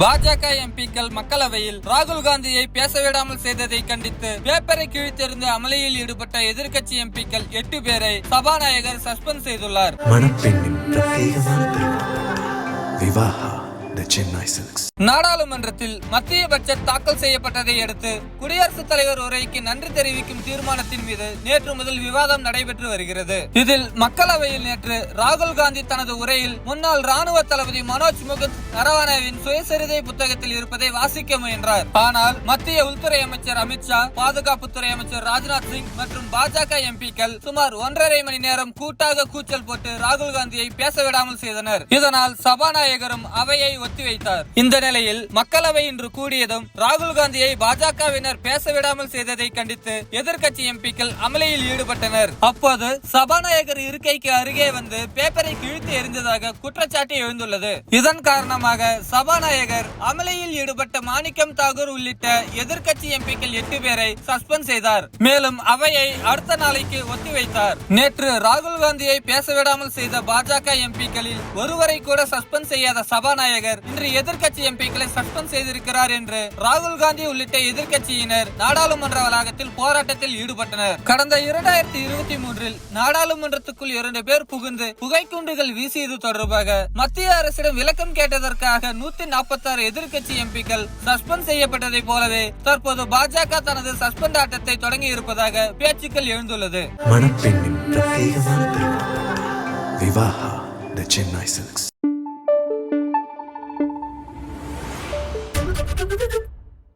பாஜக எம்பிக்கள் மக்களவையில் ராகுல் காந்தியை பேச விடாமல் செய்ததை கண்டித்து பேப்பரை கிழித்திருந்து அமளியில் ஈடுபட்ட எதிர்க்கட்சி எம்பிக்கள் எட்டு பேரை சபாநாயகர் சஸ்பெண்ட் செய்துள்ளார். த சென்னை சில்க்ஸ் நாடாளுமன்றத்தில் மத்திய பட்ஜெட் தாக்கல் செய்யப்பட்டதை அடுத்து குடியரசுத் தலைவர் உரைக்கு நன்றி தெரிவிக்கும் தீர்மானத்தின் மீது நேற்று முதல் விவாதம் நடைபெற்று வருகிறது. இதில் மக்களவையில் நேற்று ராகுல் காந்தி தனது உரையில் முன்னாள் ராணுவ தளபதி மனோஜ் முகுந்த் நரவானேவின் சுயசரிதை புத்தகத்தில் இருப்பதை வாசிக்க முயன்றார். ஆனால் மத்திய உள்துறை அமைச்சர் அமித்ஷா பாதுகாப்புத்துறை அமைச்சர் ராஜ்நாத் சிங் மற்றும் பாஜக எம்பிக்கள் சுமார் ஒன்றரை மணி நேரம் கூட்டாக கூச்சல் போட்டு ராகுல் காந்தியை பேச விடாமல் செய்தனர். இதனால் சபாநாயகரும் அவையை ஒத்திவைத்தார் இந்த நிலையில் மக்களவை இன்று கூடியதும் ராகுல் காந்தியை பாஜகவினர் பேச விடாமல் செய்ததை கண்டித்து எதிர்கட்சி எம்பிக்கள் அமளியில் ஈடுபட்டனர். அப்போது சபாநாயகர் இருக்கைக்கு அருகே வந்து பேப்பரை கிழித்து எறிந்ததாக குற்றச்சாட்டு எழுந்துள்ளது. இதன் காரணமாக சபாநாயகர் அமளியில் ஈடுபட்ட மாணிக்கம் தாகூர் உள்ளிட்ட எதிர்க்கட்சி எம்பிக்கள் எட்டு பேரை சஸ்பெண்ட் செய்தார். மேலும் அவையை அடுத்த நாளைக்கு ஒத்திவைத்தார் நேற்று ராகுல் காந்தியை பேச விடாமல் செய்த பாஜக எம்பிக்களில் ஒருவரை கூட சஸ்பெண்ட் செய்யாத சபாநாயகர் இன்று எதிர்கட்சி எம்பிக்களை சஸ்பெண்ட் செய்திருக்கிறார் என்று ராகுல் காந்தி உள்ளிட்ட எதிர்கட்சியினர் நாடாளுமன்ற வளாகத்தில் போராட்டத்தில் ஈடுபட்டனர். கடந்த இரண்டாயிரத்தி இருபத்தி மூன்றில் நாடாளுமன்றத்துக்குள் இரண்டு பேர் புகுந்து புகைக்குண்டுகள் வீசியது தொடர்பாக மத்திய அரசிடம் விளக்கம் கேட்டதற்காக நூத்தி நாற்பத்தாறு எதிர்கட்சி எம்பிக்கள் சஸ்பெண்ட் செய்யப்பட்டதை போலவே தற்போது பாஜக தனது சஸ்பெண்ட் ஆட்டத்தை தொடங்கி இருப்பதாக பேச்சுக்கள் எழுந்துள்ளது. மணப்பெண்ணின் பிரத்யேகமான திருமணம் Vivaha the Chennai silks. Thank you.